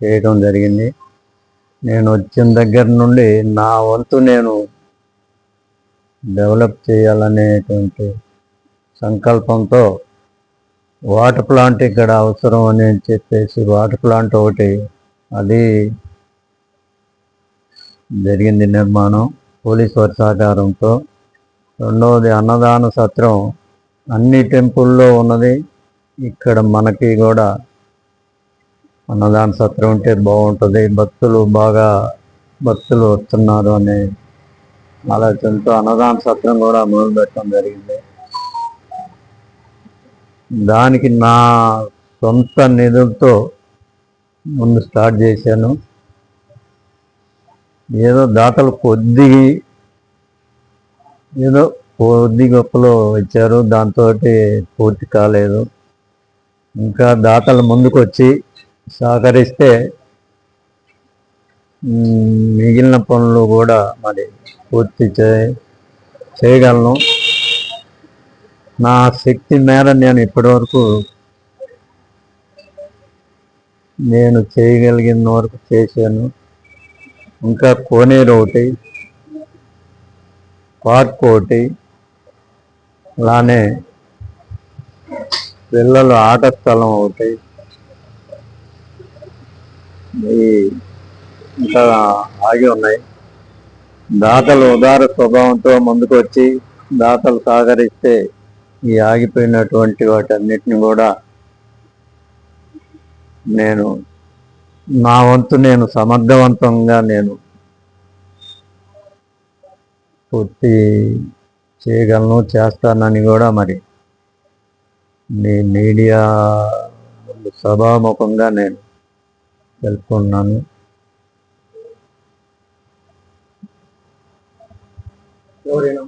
చేయడం జరిగింది. నేను వచ్చిన దగ్గర నుండి నా వంతు నేను డెవలప్ చేయాలనేటువంటి సంకల్పంతో వాటర్ ప్లాంట్ ఇక్కడ అవసరం అని చెప్పేసి వాటర్ ప్లాంట్ ఒకటి అది జరిగింది నిర్మాణం పోలీస్ వారి సహకారంతో. రెండవది అన్నదాన సత్రం అన్ని టెంపుల్లో ఉన్నది. ఇక్కడ మనకి కూడా అన్నదాన సత్రం ఉంటే బాగుంటుంది. భక్తులు బాగా భక్తులు వస్తున్నారు అనే ఆలోచనతో అన్నదాన సత్రం కూడా మొదలు పెట్టడం జరిగింది. దానికి నా సొంత నిధులతో ముందు స్టార్ట్ చేశాను. ఏదో దాతలు కొద్ది ఏదో కొద్ది గొప్పలో ఇచ్చారు దాంతో పూర్తి కాలేదు. ఇంకా దాతలు ముందుకు వచ్చి సహకరిస్తే మిగిలిన పనులు కూడా మరి పూర్తి చే చేయగలను. నా శక్తి మేర నేను ఇప్పటివరకు నేను చేయగలిగిన వరకు చేశాను. ఇంకా కోనేరు ఒకటి పార్క్ ఒకటి అలానే పిల్లలు ఆట స్థలం ఒకటి ఇంకా ఆగి ఉన్నాయి. దాతలు ఉదార స్వభావంతో ముందుకు వచ్చి దాతలు సహకరిస్తే ఈ ఆగిపోయినటువంటి వాటన్నిటిని కూడా నేను నా వంతు నేను సమర్థవంతంగా నేను పూర్తి చేయగలను చేస్తానని కూడా మరి మీ మీడియా సభాముఖంగా నేను తెలుపుకున్నాను ఎవరైనా